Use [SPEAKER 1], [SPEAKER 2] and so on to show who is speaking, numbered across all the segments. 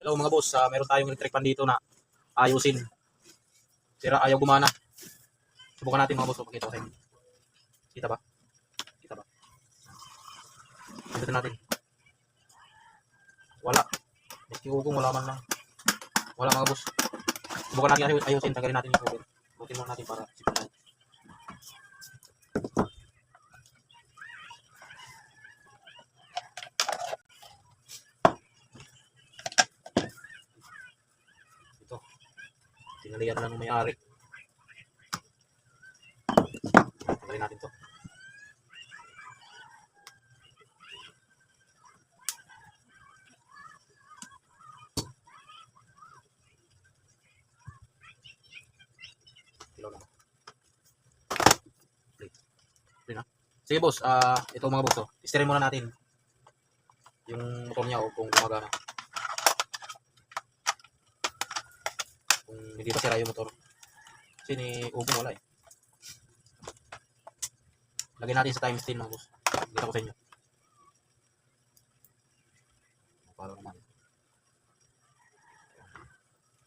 [SPEAKER 1] Hello mga boss, Ah, meron tayong electric pan dito na ayusin. Sira ayaw gumana. Subukan natin mga boss, pakita ko sa. Kita ba? Kita ba? Pindutin natin. Wala. Miski ugong, wala man lang. Wala mga boss. Subukan natin ayu- ayusin, tanggalin natin yung cover. Butin mo natin para sipunan. Ito. Lang ng may-ari. Tanggalin natin to. Sige boss, ah ito mga boss, oh. Istirin muna natin yung motor niya o kung gumagana. Kung hindi pa sira yung motor. Kasi ni Ugong wala eh. Lagyan natin sa times 10 mga boss. Dito ko sa inyo. Para naman.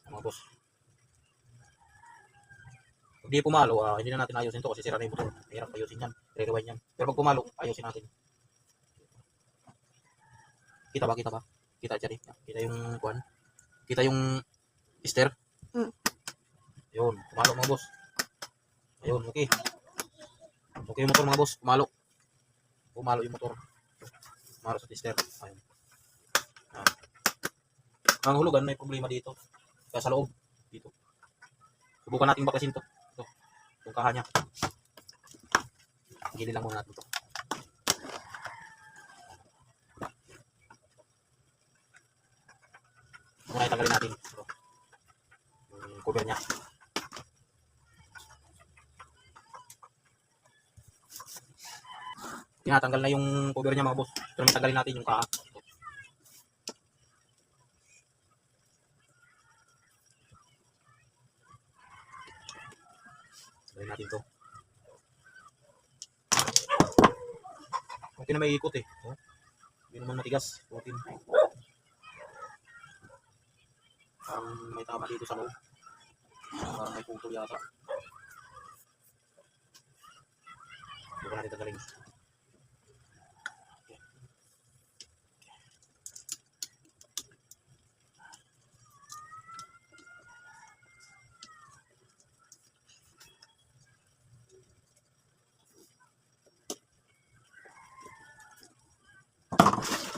[SPEAKER 1] Mga boss. Pag di pumalo, ah, hindi na natin ayusin to kasi sira na yung motor. Mahirap ayusin yan. Re-rewind yan. Pero pag pumalo, ayusin natin. Kita ba? Kita ba? Kita dyan. Kita yung kuan. Kita yung sticker.
[SPEAKER 2] Mm.
[SPEAKER 1] Yun. Pumalo mga boss. Ayun. Okay. Okay yung motor mga boss. Pumalo. Pumalo yung motor. Pumalo sa tester. Ayun. Ayun. Ang hulugan may problema dito. Kaya sa loob. Dito. Subukan natin bakasin to. Ito. Yung kaha niya. Gili lang muna natin to. Muna itanggalin natin. Ito. Yung cover niya. Tinatanggal na yung cover niya mga boss. Pero tanggalin natin yung kaha. Tanggalin natin to. Okay na may ikot eh. Oh. Hindi naman matigas. 14. Parang may tama dito sa loob. Parang may putol yata. Subukan natin tanggalin.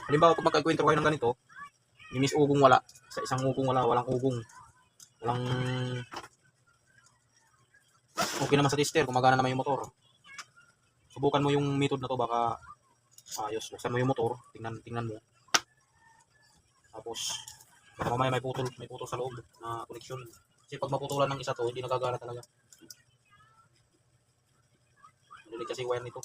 [SPEAKER 1] Halimbawa, pag magkakwentro kayo ng ganito, ni Miss Ugong wala. Sa isang ugong wala, walang ugong. Walang... Okay naman sa tester, gumagana naman yung motor. Subukan mo yung method na to, baka ayos. Buksan mo yung motor, tingnan, tingnan mo. Tapos, baka mamaya may putol, may putol sa loob na connection. Kasi pag maputulan ng isa to, hindi nagagana talaga. Lilit kasi wire nito.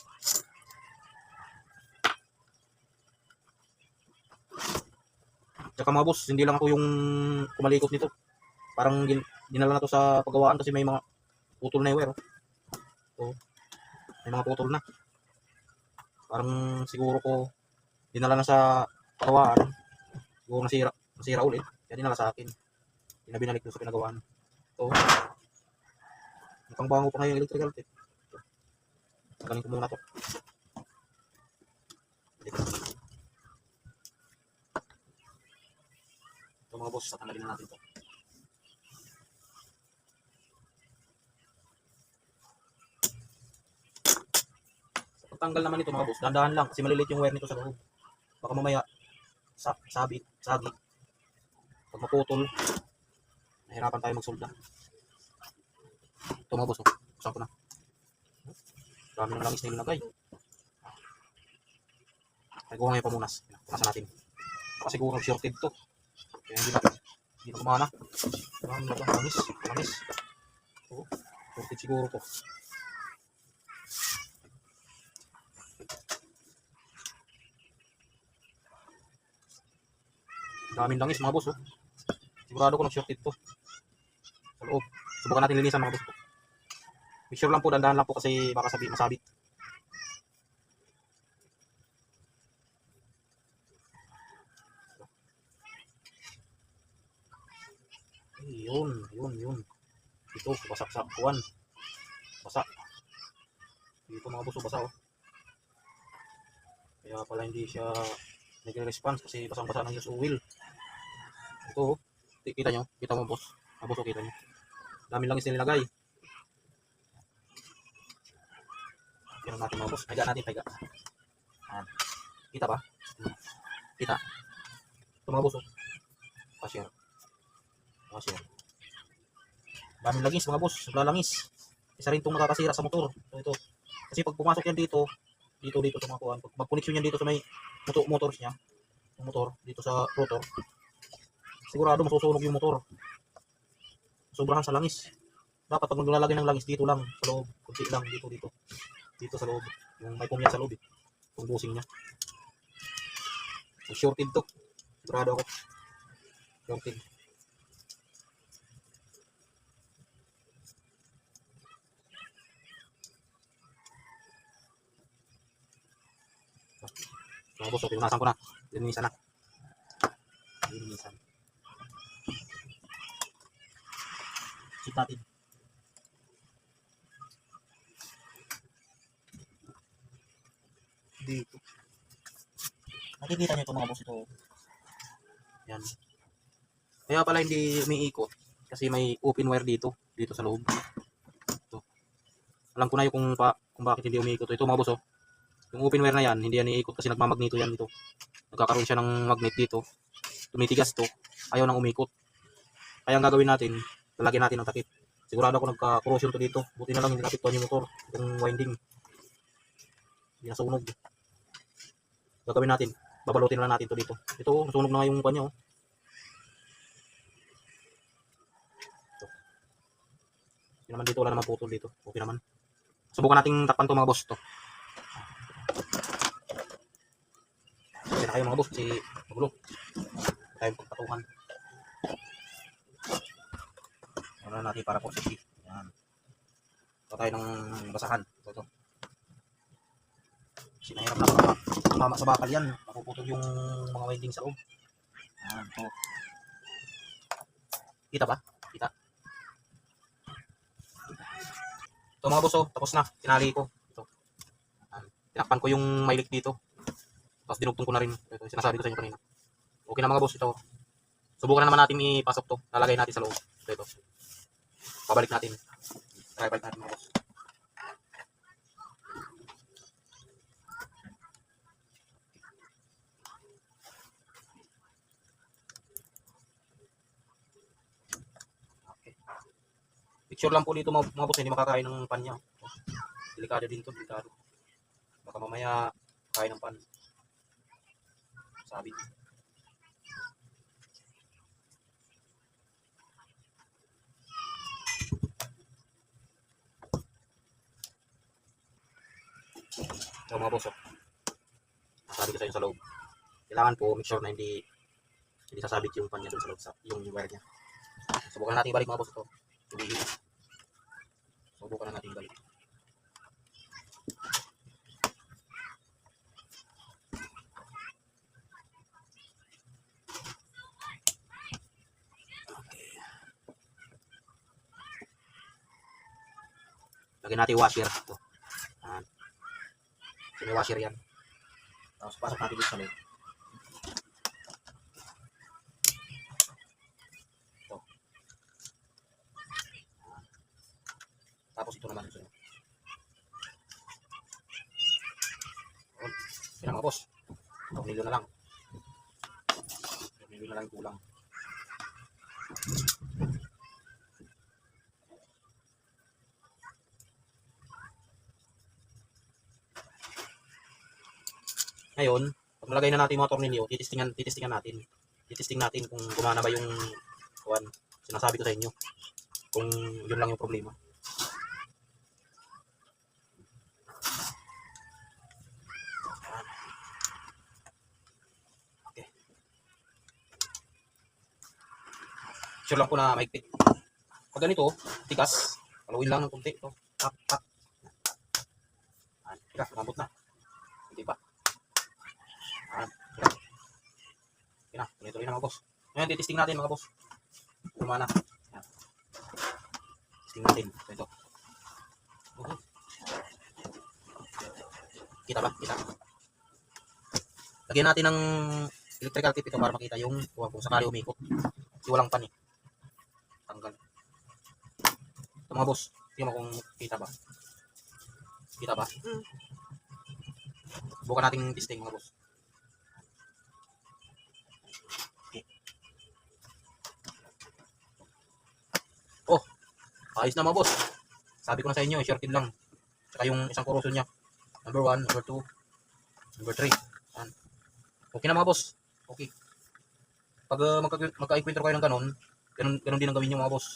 [SPEAKER 1] Tsaka mga boss, hindi lang ako yung kumalikot nito. Parang gin- dinala na to sa paggawaan kasi may mga putol na yung wire. oh. So, may mga putol na. Parang siguro ko dinala na sa paggawaan. Siguro nasira, nasira ulit. Kaya dinala sa akin. Hindi na doon sa pinagawaan. So, mukhang bango pa ngayon yung electrical tape. Tagaling ko muna to. Ito boss, tatanggalin na natin to. Sa pagtanggal naman ito mga boss, dahan lang kasi maliliit yung wire nito sa loob. Baka mamaya sa sabit, sagi. Pag maputol, nahirapan tayo magsolda. Ito mga boss, oh. buksan ko na. Dami ng langis na nilagay. Ay, kuha ngayon pamunas. Punasan natin. Baka siguro shorted to. Kaya hindi na, hindi na kumana. Marami na ba? Langis. Langis. Oo. Siguro to. Daming langis mga boss oh. Sigurado ko nag-shorted to. Sa loob. Subukan natin linisan mga boss. Make sure lang po, dandahan lang po kasi baka sabi, masabit. Yun, yun, yun. Ito, basak sa kuwan. Basak. Dito mga boss, oh, basa oh. Kaya pala hindi siya nagre-response kasi basang-basa ng use oil. Ito, oh. Kita nyo? Kita mo boss? Ah, boss, oh, kita nyo. Dami lang is nilagay. Tignan natin mga boss. Paiga natin, paiga. Ayan. Kita ba? Kita. Ito mga boss, oh. Cashier. Daming langis mga boss, sobra langis. Isa rin itong nakakasira sa motor. Ito, ito. Kasi pag pumasok yan dito, dito, dito sa mga kuhan, pag mag-connection yan dito sa may motor, motors niya, yung motor, dito sa rotor, sigurado masusunog yung motor. Sobrahan sa langis. Dapat pag maglalagay ng langis, dito lang, sa loob, kunti lang, dito, dito. Dito sa loob. Yung may pumya sa loob eh. Yung busing niya. So, shorted to. Sigurado ako. Shorted. Mga boss, pinunasan ko na. Linisan na. Linisan. Sit natin. Dito. Nakikita niyo ito mga boss ito. Yan. Kaya pala hindi umiikot. Kasi may open wire dito. Dito sa loob. Ito. Alam ko na yung kung, pa, kung bakit hindi umiikot. Ito mga boss oh. Yung open na yan, hindi yan iikot kasi nagmamagnito yan dito. Nagkakaroon siya ng magnet dito. Tumitigas to. Ayaw nang umikot. Kaya ang gagawin natin, lalagyan natin ng takip. Sigurado ako nagka-corrosion to dito. Buti na lang hindi nakapit yung motor. Yung winding. Hindi nasunog. Gagawin natin. Babalutin na lang natin to dito. Ito, nasunog na nga yung kanya. Oh. Hindi naman dito, wala naman putol dito. Okay naman. Subukan nating takpan to mga boss to. Na kayo mga boss kasi magulo. Huwag tayong pagpatungan. Ano na natin para po safety. Yan. Ito tayo ng basahan. Ito, ito. Kasi nahirap na baka tumama sa bakal yan. Mapuputol yung mga winding sa loob. Yan. Ito. Kita ba? Kita. Ito mga boss, oh, tapos na. Tinali ko. Ito. Tinakpan ko yung mailik dito. Tapos dinugtong ko na rin. Ito, sinasabi ko sa inyo kanina. Okay na mga boss, ito. Subukan na naman natin ipasok to. Lalagay natin sa loob. Ito, ito. Pabalik natin. Try balik natin mga boss. Picture lang po dito mga, mga boss, hindi makakain ng pan niya. Delikado din to, delikado. Baka mamaya kain ng pan. Sabi. Ito mga boss, oh. Sabi ko sa inyo sa loob. Kailangan po make sure na hindi hindi sasabit yung pan niya sa loob sa yung wire niya. Subukan natin ibalik mga boss ito. Subukan na natin ibalik. Lagyan natin washer. Ito. Ayan. So, may yan. Tapos pasok natin dito sa loob. Ito. Tapos ito naman. Ito. Yan mga boss. Tornilyo na lang. Tornilyo na lang kulang. Ngayon, pag na natin yung mga tornilyo, titistingan, titistingan natin. Titisting natin kung gumana ba yung kuwan. Sinasabi ko sa inyo. Kung yun lang yung problema. Okay. Sure lang po na maigpit. Pag ganito, tikas, paluin lang ng kunti. Ito. Tap, tap. Tikas, nabot na. Hindi pa. Ayan, tikas. Okay na, tuloy-tuloy na mga boss. Ngayon, titisting natin mga boss. Kung gumana. Yan. Testing natin. Ito. Okay. Kita ba? Kita. Lagyan natin ng electrical tip ito para makita yung kung kung sakali umikot. Kasi walang pan eh. Tanggal. Ito mga boss. Tingnan mo kung kita ba. Kita ba? Bukan nating testing mga boss. Ayos na mga boss. Sabi ko na sa inyo, shortin lang. Tsaka yung isang corrosion niya. Number 1, number 2, number 3. Yan. Okay na mga boss. Okay. Pag uh, magka, magka-equator kayo ng ganun, ganun, ganun din ang gawin nyo mga boss.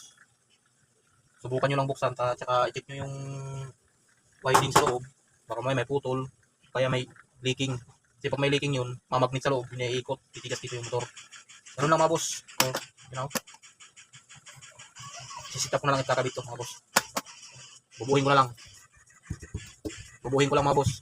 [SPEAKER 1] Subukan nyo lang buksan, ta, tsaka i-check nyo yung winding sa loob. Baka may may putol, kaya may leaking. Kasi pag may leaking yun, mamagnet sa loob, iniikot, titigas dito yung motor. Ganun lang mga boss. So, you know. Sisitap ko na lang ikakabit to mga boss. Bubuhin ko na lang. Bubuhin ko lang mga boss.